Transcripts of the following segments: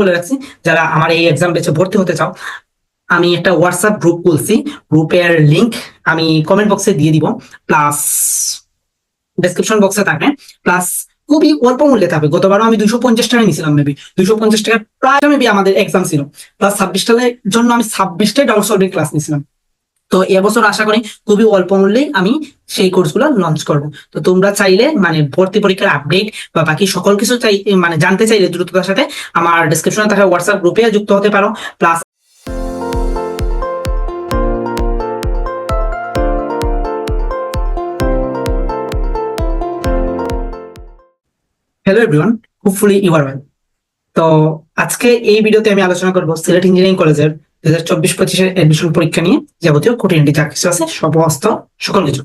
বলে রাখছি, যারা আমার এই এক্সাম বেচে ভর্তি হতে চাও, আমি একটা হোয়াটসঅ্যাপ গ্রুপ খুলছি গ্রুপের লিংক আমি কমেন্ট বক্সে দিয়ে দিব প্লাস ডেসক্রিপশন বক্সে থাকবে প্লাস খুবই অল্প মূল্যে থাকবে, গতবারও আমি দুশো পঞ্চাশ টাকা নিয়েছিলাম মেবি দুশো পঞ্চাশ টাকা প্রায় মেবি আমাদের এক্সাম ছিল প্লাস ছাব্বিশ টাকার জন্য আমি ছাব্বিশটাই ডাউন সলভিং ক্লাস নিয়েছিলাম। তো এবছর আশা করি খুবই অল্প মূল্যেই আমি সেই কোর্সগুলো লঞ্চ করব। তো তোমরা চাইলে মানে ভর্তি পরীক্ষার আপডেট বা বাকি সকল কিছু চাই মানে জানতে চাইলে দ্রুততার সাথে আমার ডিসক্রিপশনে থাকা হোয়াটসঅ্যাপ গ্রুপে যুক্ত হতে পারো। Plus hello everyone hopefully you are well তো আজকে এই ভিডিওতে আমি আলোচনা করব সিলেট ইঞ্জিনিয়ারিং কলেজের দু হাজার চব্বিশ পঁচিশের এডমিশন পরীক্ষা নিয়ে যাবতীয় খুঁটিনাটি যা কিছু আছে সমস্ত সকল কিছু।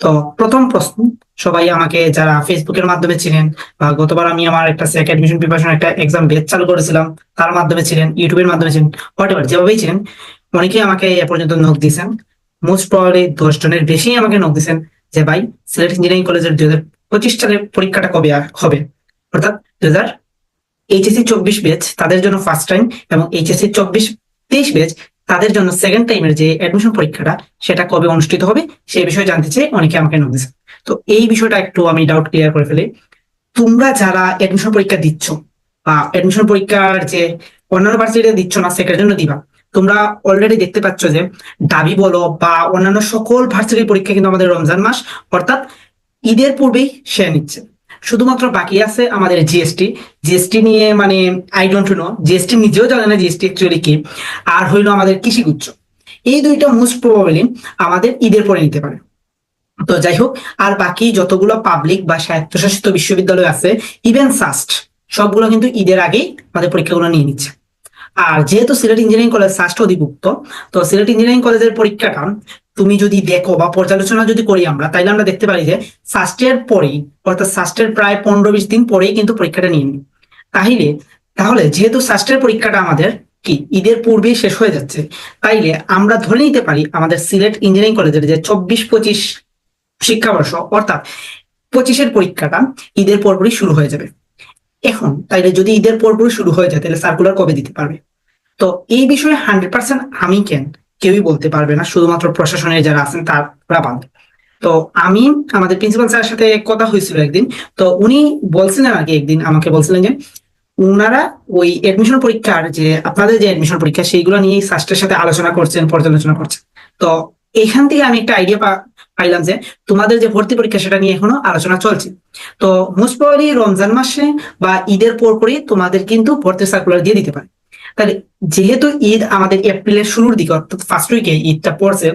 তো প্রথম প্রশ্ন, সবাই আমাকে যারা ফেসবুকের মাধ্যমে ছিলেন বা গতবার আমি আমার একটা সেক অ্যাডমিশন প্রিপারেশন একটা এক্সাম বেচ চালু করেছিলাম, তার মাধ্যমে ছিলেন, ইউটিউবের মাধ্যমে ছিলেন হোয়াট এভার যেভাবেই ছিলেন, অনেকেই আমাকে এ পর্যন্ত নক দিয়েছেন। মোস্ট প্রবাবলি দশ জনের বেশি আমাকে নক দিয়েছেন যে, ভাই সিলেট ইঞ্জিনিয়ারিং কলেজের দুই হাজার পঁচিশ সালের পরীক্ষাটা কবে হবে? অর্থাৎ দুই হাজার এইচএসসি চব্বিশ ব্যাচ তাদের জন্য ফার্স্ট টাইম এবং এইচএসসি চব্বিশ তেইশ ব্যাচ তাদের জন্য সেকেন্ড টাইমের যে অ্যাডমিশন পরীক্ষাটা, সেটা কবে অনুষ্ঠিত হবে সেই বিষয়ে জানতে চাই, অনেকে আমাকে দিয়েছে তো এই বিষয়টা একটু আমি ডাউট ক্লিয়ার করে ফেলি। তোমরা যারা অ্যাডমিশন পরীক্ষা দিচ্ছ বা অ্যাডমিশন পরীক্ষার যে অন্যান্য ভার্সিটিতে দিচ্ছ না, সেটার জন্য দিবা, তোমরা অলরেডি দেখতে পাচ্ছ যে দাবি বলো বা অন্যান্য সকল ভার্সিটির পরীক্ষা কিন্তু আমাদের রমজান মাস, অর্থাৎ ঈদের পূর্বেই সে নিচ্ছে। শুধুমাত্র বাকি আছে আমাদের জিএসটি জিএসটি নিয়ে মানে আই ডোন্ট নো জিএসটি নিজেও জানে না জিএসটি অ্যাকচুয়ালি কি। আর হইল আমাদের কৃষিগুচ্ছ। এই দুইটা মোস্ট প্রবাবলি আমাদের ঈদের পরে নিতে পারে। তো যাই হোক, আর বাকি যতগুলো পাবলিক বা স্বায়ত্তশাসিত বিশ্ববিদ্যালয় আছে ইভেন সাস্ট সবগুলো কিন্তু ঈদের আগেই আমাদের পরীক্ষাগুলো নিয়ে নিচ্ছে। আর যেহেতু সিলেট ইঞ্জিনিয়ারিং কলেজ সাস্ট অধিভুক্ত, তো সিলেট ইঞ্জিনিয়ারিং কলেজের পরীক্ষাটা তুমি যদি দেখো বা পর্যালোচনা যদি করি আমরা, তাইলে আমরা দেখতে পারি যে সাস্টের পরেই, অর্থাৎ সাস্টের প্রায় পনেরো বিশ দিন পরেই কিন্তু পরীক্ষাটা নিয়ে নিই। তাইলে, তাহলে যেহেতু সাস্টের পরীক্ষাটা আমাদের কি, ঈদের পূর্বেই শেষ হয়ে যাচ্ছে, তাইলে আমরা ধরে নিতে পারি আমাদের সিলেট ইঞ্জিনিয়ারিং কলেজের যে চব্বিশ পঁচিশ শিক্ষাবর্ষ, অর্থাৎ পঁচিশের পরীক্ষাটা ঈদের পরপরই শুরু হয়ে যাবে। এখন, তাইলে যদি ঈদের পরপরই শুরু হয়ে যায় তাহলে সার্কুলার কবে দিতে পারবে? তো এই বিষয়ে হান্ড্রেড পার্সেন্ট আমি কেন কেউই বলতে পারবে না, শুধুমাত্র প্রশাসনের যারা আছেন তারা বাদ তো আমি আমাদের প্রিন্সিপাল স্যারের সাথে কথা হয়েছিল একদিন। তো উনি বলছিলেন আগে একদিন, আমাকে বলছিলেন যে, উনারা ওই এডমিশন পরীক্ষার যে আপনাদের যে এডমিশন পরীক্ষা, সেইগুলো নিয়ে সাস্টের সাথে আলোচনা করছেন, পর্যালোচনা করছেন। তো এখান থেকে আমি একটা আইডিয়া পাইলাম যে, তোমাদের যে ভর্তি পরীক্ষা, সেটা নিয়ে এখনও আলোচনা চলছে। তো মোস্ট প্রবাবলি রমজান মাসে বা ঈদের পরপরই তোমাদের কিন্তু ভর্তি সার্কুলার দিয়ে দিতে পারে। তাহলে যেহেতু ঈদ আমাদের এপ্রিলের শুরুর দিকে, অর্থাৎ ফার্স্ট উইকে ঈদটা পড়ছে,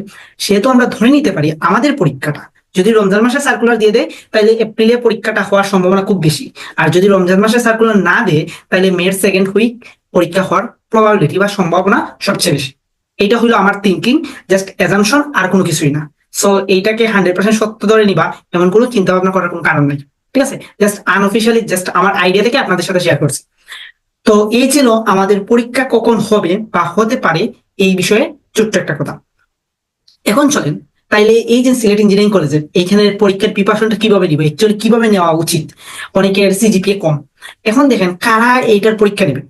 সেহেতু আমরা ধরে নিতে পারি আমাদের পরীক্ষাটা। যদি রমজান মাসে সার্কুলার দিয়ে দেয়, তাহলে এপ্রিলে পরীক্ষাটা হওয়ার সম্ভাবনা খুব বেশি। আর যদি রমজান মাসে সার্কুলার না দেয়, তাহলে মেয়ের সেকেন্ড উইক পরীক্ষা হওয়ার প্রবাবিলিটি বা সম্ভাবনা সবচেয়ে বেশি। এইটা হলো আমার থিঙ্কিং জাস্ট অ্যাজামশন আর কোনো কিছুই না। সো এইটাকে হান্ড্রেড পার্সেন্ট সত্য ধরে নিবা, এমন কোনো চিন্তা ভাবনা করার কোনো কারণ নেই। ঠিক আছে? জাস্ট আনঅফিসিয়ালি জাস্ট আমার আইডিয়া থেকে আপনাদের সাথে শেয়ার করছি। তো এই ছিল আমাদের পরীক্ষা কখন হবে বা হতে পারে, এই বিষয়ে ছোট্ট একটা কথা। এখন চলেন, তাইলে এই যে সিলেট ইঞ্জিনিয়ারিং কলেজের, এইখানে পরীক্ষার প্রিপারেশনটা কীভাবে নিবে? অ্যাকচুয়ালি কীভাবে নেওয়া উচিত? অনেকের সিজিপিএ কম। এখন দেখেন, কারা এইটার পরীক্ষা নেবে?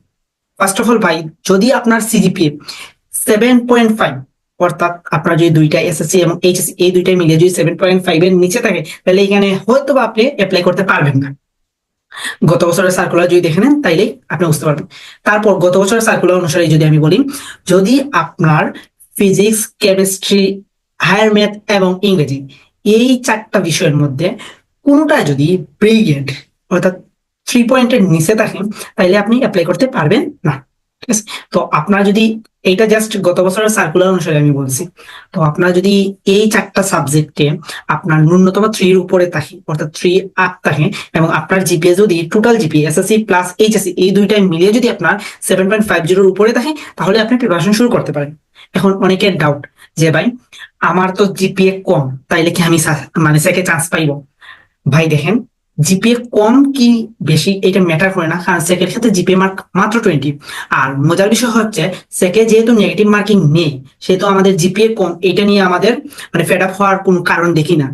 ফার্স্ট অফ অল ভাই, যদি আপনার সিজিপিএ সেভেন পয়েন্ট ফাইভ অর্থাৎ আপনার যদি দুইটা এসএসসি এবং এইচএসসি এই দুইটাই মিলিয়ে যদি সেভেন পয়েন্ট ফাইভ এর নিচে থাকে তাহলে এখানে হয়তো বা আপনি অ্যাপ্লাই করতে পারবেন না। গত বছরের সার্কুলার যদি দেখে নেন, তাইলে আপনি বুঝতে পারবেন। তারপর গত বছরের সার্কুলার অনুসারে যদি আমি বলি, যদি আপনার ফিজিক্স কেমিস্ট্রি হায়ার ম্যাথ এবং ইংরেজি এই চারটা বিষয়ের মধ্যে কোনোটা যদি ব্রিগেড অর্থাৎ থ্রি পয়েন্টের নিচে থাকে তাহলে আপনি অ্যাপ্লাই করতে পারবেন না। তো আপনার যদি, এইটা জাস্ট গত বছরের সার্কুলার অনুসারে আমি বলছি। তো আপনার যদি এই চারটা সাবজেক্টে আপনার ন্যূনতম থ্রির উপরে থাকে, অর্থাৎ থ্রি আপ থাকে, এবং আপনার জিপিএ যদি total GPA SSC plus HSC এই দুইটাই মিলিয়ে যদি আপনার সেভেন পয়েন্ট ফাইভ জিরোর উপরে থাকে, তাহলে আপনি প্রিপারেশন শুরু করতে পারেন। এখন অনেকের ডাউট যে ভাই, আমার তো জিপিএ কম, তাইলে কি আমি মানে সেকে চান্স পাইব? ভাই দেখেন জিপিএ কম কি বেশি? এটা ম্যাটার করে না, কারণ সেকের ক্ষেত্রে জিপিএ মার্ক মাত্র টোয়েন্টি আর মজার বিষয় হচ্ছে সেকে যেহেতু নেগেটিভ মার্কিং নেই, সেহেতু আমাদের জিপিএ কম, এটা নিয়ে আমাদের মানে ফেড আপ হওয়ার কোনো কারণ দেখি না।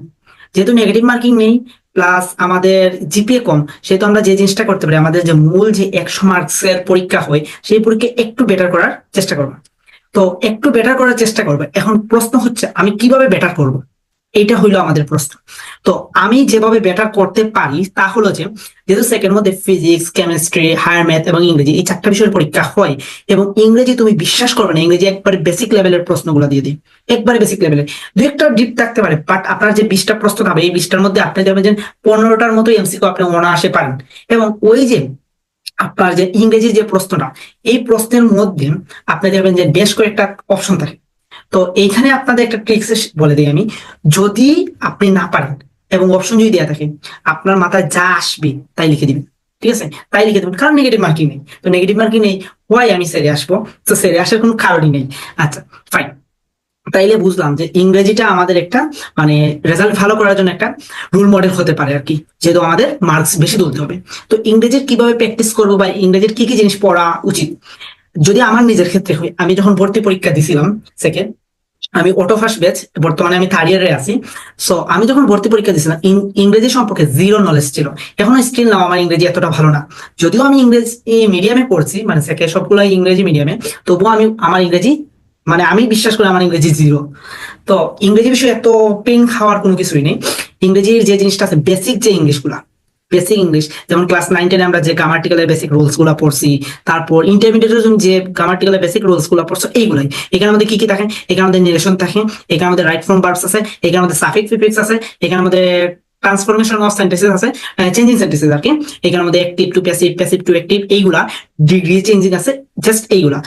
যেহেতু নেগেটিভ মার্কিং নেই প্লাস আমাদের জিপিএ কম, সেহেতু আমরা যে জিনিসটা করতে পারি, আমাদের যে মূল যে একশো মার্কসের পরীক্ষা হয়, সেই পরীক্ষা একটু বেটার করার চেষ্টা করব। তো একটু বেটার করার চেষ্টা করবে। এখন প্রশ্ন হচ্ছে, আমি কীভাবে বেটার করব? এইটা হইল আমাদের প্রশ্ন। তো আমি যেভাবে বেটার করতে পারি তা হলো যে, যেহেতু সেকেন্ড মধ্যে ফিজিক্স কেমিস্ট্রি হায়ার ম্যাথ এবং ইংরেজি এই চারটা বিষয়ের পরীক্ষা হয় এবং ইংরেজি তুমি বিশ্বাস করবে না, ইংরেজি একবারে বেসিক লেভেলের প্রশ্নগুলো দিয়ে দিই। একবারে বেসিক লেভেলের দু একটা ডিপ থাকতে পারে বাট আপনার যে বিশটা প্রশ্ন থাকবে এই বিশটার মধ্যে আপনি দেখবেন যে পনেরোটার মতো এমসিকিউ আপনি অনায়াসে পারেন এবং ওই যে আপনার যে ইংরেজি যে প্রশ্নটা, এই প্রশ্নের মধ্যে আপনি দেখবেন যে বেশ কয়েকটা অপশন থাকে। তো এইখানে আপনাদের একটা ট্রিক্স বলে দিই আমি। যদি আপনি না পারেন এবং অপশন যদি দেওয়া থাকে, আপনার মাথায় যা আসবে তাই লিখে দিবেন, ঠিক আছে? তাই লিখে দেবেন, কারণ নেগেটিভ মার্কিং নেই। তো নেগেটিভ মার্কিং নেই হোয়াই আমি সেরে আসব? তো সেরে আসার কোনো কারণই নেই। আচ্ছা ফাইন তাইলে বুঝলাম যে ইংরেজিটা আমাদের একটা মানে রেজাল্ট ভালো করার জন্য একটা রোল মডেল হতে পারে আর কি, যেহেতু আমাদের মার্কস বেশি তুলতে হবে। তো ইংরেজির কীভাবে প্র্যাকটিস করব বা ইংরেজির কি কি জিনিস পড়া উচিত? যদি আমার নিজের ক্ষেত্রে হয়, আমি যখন ভর্তি পরীক্ষা দিছিলাম সেকেন্ড আমি অটো ফার্স্ট ব্যাচ বর্তমানে আমি থার্ড ইয়ারে আছি। সো আমি যখন ভর্তি পরীক্ষা দিয়েছিলাম ইংরেজি সম্পর্কে জিরো নলেজ ছিল। এখনও স্টিল নাও আমার ইংরেজি এতটা ভালো না। যদিও আমি ইংরেজি মিডিয়ামে পড়ছি মানে সবগুলো ইংরেজি মিডিয়ামে তবুও আমি, আমার ইংরেজি মানে আমি বিশ্বাস করি আমার ইংরেজি জিরো তো ইংরেজি বিষয়ে এত পেন খাওয়ার কোনো কিছুই নেই। ইংরেজির যে জিনিসটা আছে বেসিক যে ইংলিশগুলা বেসিক ইংলিশ যেমন ক্লাস নাইন টেনে আমরা যে গ্রামাটিক্যালের বেসিক রুলসগুলা পড়ছি, তারপর ইন্টারমিডিয়েটের জন্য যে গ্রামাটিক্যালের বেসিক রুলসগুলা পড়ছো, এইগুলাই। এখানে আমাদের কি কি থাকে এখানে আমাদের নিরেশন থাকে এখানে আমাদের রাইট ফর্ম ভার্বস আছে, এখানে আমাদের সাফিক ফিফিক্স আছে, এখানে আমাদের ট্রান্সফরমেশন অফ সেন্টেন্সেস আছে চেঞ্জিং সেন্টেন্সেস আর কি। এখানে আমাদের active to passive passive to active এইগুলা ডিগ্রি চেঞ্জিং আছে জাস্ট এইগুলা।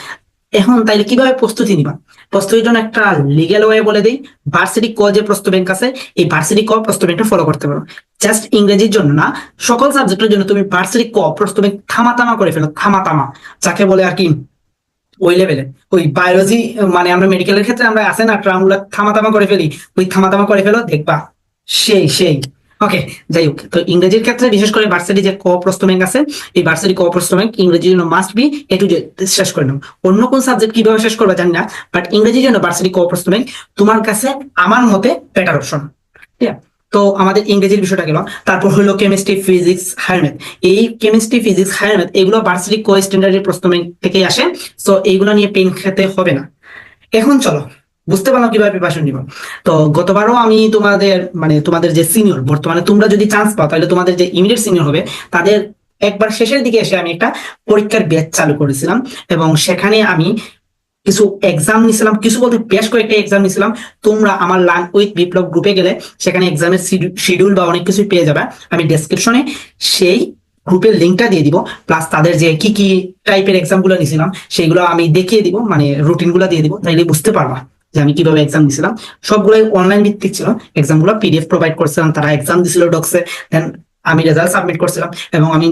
এখন তাইলে কীভাবে প্রস্তুতি নিবা? প্রস্তুতির জন্য একটা লিগেল ওয়ে বলে দিই। ভার্সিটি ক যে প্রশ্ন ব্যাংক আছে, এই ভার্সিটি ক প্রশ্ন ব্যাংকটা ফলো করতে পারো। জাস্ট ইংরেজির জন্য না, সকল সাবজেক্টের জন্য তুমি ভার্সিটি ক প্রশ্ন ব্যাংক থামা তামা করে ফেলো, থামা তামা যাকে বলে আর কি, ওই লেভেলে ওই বায়োলজি মানে আমরা মেডিকেলের ক্ষেত্রে আমরা আসে না ট্রামগুলা থামা তামা করে ফেলি। ওই থামাতামা করে ফেলো, দেখবা, সেই সেই। ওকে যাই হোক, তো ইংরেজির ক্ষেত্রে বিশেষ করে ভার্সিটি যে ক প্রশ্ন আছে, এই ভার্সিটি ক ইংরেজির জন্য মাস্ট বি এ টু শেষ করে নাও অন্য কোন সাবজেক্ট কীভাবে শেষ করবে জানি না বাট ইংরেজির জন্য ভার্সিটি ক তোমার কাছে আমার মতে বেটার অপশন ঠিক আছে তো আমাদের ইংরেজির বিষয়টা গেল, তারপর হলো কেমিস্ট্রি ফিজিক্স হায়ার এই কেমিস্ট্রি ফিজিক্স হায়ার এগুলো ভার্সিটি কো স্ট্যান্ডার্ডের প্রশ্ন থেকেই আসে তো এইগুলো নিয়ে পেন খেতে হবে না। এখন চলো বুঝতে পারলাম কীভাবে প্রিপারেশন নিব। তো গতবারও আমি তোমাদের মানে তোমাদের যে সিনিয়র বর্তমানে তোমরা যদি চান্স পাও, তাহলে তোমাদের যে ইমিডিয়েট সিনিয়র হবে, তাদের একবার শেষের দিকে এসে আমি একটা পরীক্ষার ব্যাচ চালু করেছিলাম এবং সেখানে আমি কিছু এক্সাম নিছিলাম কিছু বলতে বেশ কয়েকটা এক্সাম নিছিলাম তোমরা আমার লার্ন উইথ বিপ্লব গ্রুপে গেলে সেখানে এক্সামের শিডিউল বা অনেক কিছু পেয়ে যাবে। আমি ডেসক্রিপশনে সেই গ্রুপের লিঙ্কটা দিয়ে দিব প্লাস তাদের যে কি কি টাইপের এক্সামগুলো নিছিলাম সেগুলো আমি দেখিয়ে দিব মানে রুটিনগুলো দিয়ে দিব, তাইলে বুঝতে পারবা। যে আমি কীভাবে এক্সাম দিছিলাম, সবগুলোই অনলাইন ভিত্তিক ছিল। এক্সামগুলো পিডিএফ প্রোভাইড করছিলাম, তারা এক্সাম দিছিল ডক্সে দেন আমি রেজাল্ট সাবমিট করছিলাম এবং আমি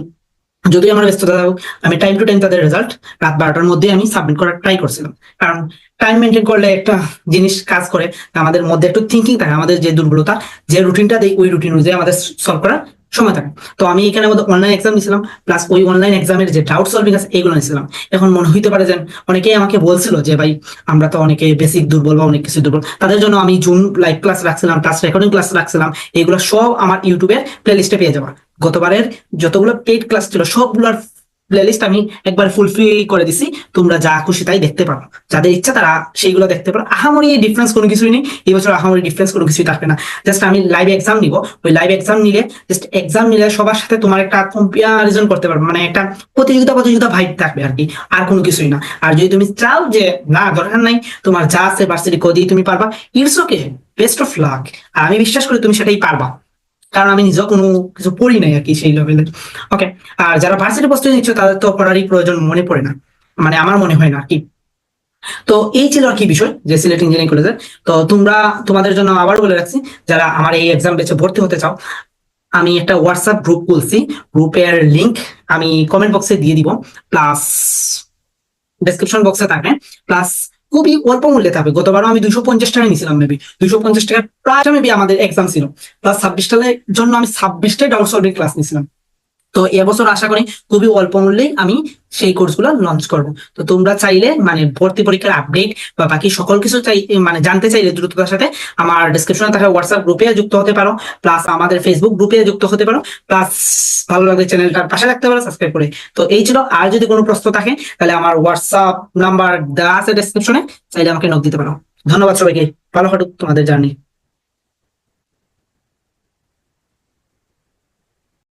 যদি আমার ব্যস্ততা থাকুক, আমি টাইম টু টাইম তাদের রেজাল্ট রাত বারোটার মধ্যে আমি সাবমিট করার ট্রাই করছিলাম। কারণ টাইম মেনটেন করলে একটা জিনিস কাজ করে, আমাদের মধ্যে একটু থিঙ্কিং থাকে, আমাদের যে দুর্বলতা, যে রুটিনটা দেয় ওই রুটিন অনুযায়ী আমাদের সলভ করার সময় থাকে। তো আমি এখানে মধ্যে অনলাইন এক্সাম দিয়েছিলাম প্লাস ওই অনলাইন এক্সামের যে ডাউট সলভিং আছে, এগুলো নিয়েছিলাম। এখন মনে হইতে পারে যে অনেকেই আমাকে বলছিল যে, ভাই, আমরা তো অনেকে বেসিক দুর্বল বা অনেক কিছু দুর্বল। তাদের জন্য আমি জুম লাইভ ক্লাস রাখছিলাম ক্লাস রেকর্ডিং ক্লাস রাখছিলাম। এগুলো সব আমার ইউটিউবের প্লে লিস্টে পেয়ে যাবা। গতবারের যতগুলো পেইড ক্লাস ছিল, সবগুলোর প্লেলিস্ট আমি একবার ফুল ফ্রি করে দিছি। তোমরা যা খুশি তাই দেখতে পারো। যাদের ইচ্ছা তারা সেইগুলো দেখতে পারো। আহামরি ডিফারেন্স কোনো কিছুই নেই। এই বছর আহামরি ডিফারেন্স কোনো কিছুই থাকবে না। জাস্ট আমি লাইভ এক্সাম নিব। ওই লাইভ এক্সাম নিলে জাস্ট এক্সাম নিলে সবার সাথে তোমার একটা কম্পারিজন করতে পারবে। মানে একটা প্রতিযোগিতা প্রতিযোগিতা ভাইব থাকবে আর কি। আর কোনো কিছুই না। আর যদি তুমি চাও যে, না, দরকার নাই। তোমার যা আছে ভার্সিটি কো দিয়ে তুমি পারবা। It's okay best of luck আর আমি বিশ্বাস করি তুমি সেটাই পারবা। কারণ আমি নিজেও কোনো কিছু পড়ি নাই আর কি সেই লেভেলের ওকে আর যারা ভার্সিটি প্রস্তুতি নিচ্ছ, তাদের তো পড়ারই প্রয়োজন মনে পড়ে না। মানে আমার মনে হয় না আর কি। তো এই ছিল আর কি বিষয় যে সিলেট ইঞ্জিনিয়ারিং কলেজের তো তোমরা, তোমাদের জন্য আবার বলে রাখছি, যারা আমার এই এক্সাম বেচে ভর্তি হতে চাও, আমি একটা হোয়াটসঅ্যাপ গ্রুপ খুলছি। গ্রুপের লিংক আমি কমেন্ট বক্সে দিয়ে দিব। প্লাস ডেসক্রিপশন বক্সে থাকবে। প্লাস খুবই অল্প মূল্যে থাকবে। গতবারও আমি দুইশো পঞ্চাশ টাকা নিয়েছিলাম মেবি দুইশো পঞ্চাশ টাকা প্রায় মেবি আমাদের এক্সাম ছিল। প্লাস ছাব্বিশ টাকার জন্য আমি ছাব্বিশটাই ডাউট সলভিং ক্লাস নিয়েছিলাম। তো এবছর আশা করি খুবই অল্প মূল্যেই আমি সেই কোর্সগুলো লঞ্চ করব। তো তোমরা চাইলে মানে ভর্তি পরীক্ষার আপডেট বা বাকি সকল কিছু চাই মানে জানতে চাইলে দ্রুততার সাথে আমার ডিসক্রিপশনে থাকা হোয়াটসঅ্যাপ গ্রুপে যুক্ত হতে পারো প্লাস আমাদের ফেসবুক গ্রুপে যুক্ত হতে পারো প্লাস ভালো লাগলে চ্যানেলটার পাশে রাখতে পারো সাবস্ক্রাইব করে। তো এই ছিল, আর যদি কোনো প্রশ্ন থাকে, তাহলে আমার হোয়াটসঅ্যাপ নাম্বার দেওয়া আছে ডিসক্রিপশনে চাইলে আমাকে নোট দিতে পারো। ধন্যবাদ সবাইকে, ভালো কাটুক তোমাদের জার্নি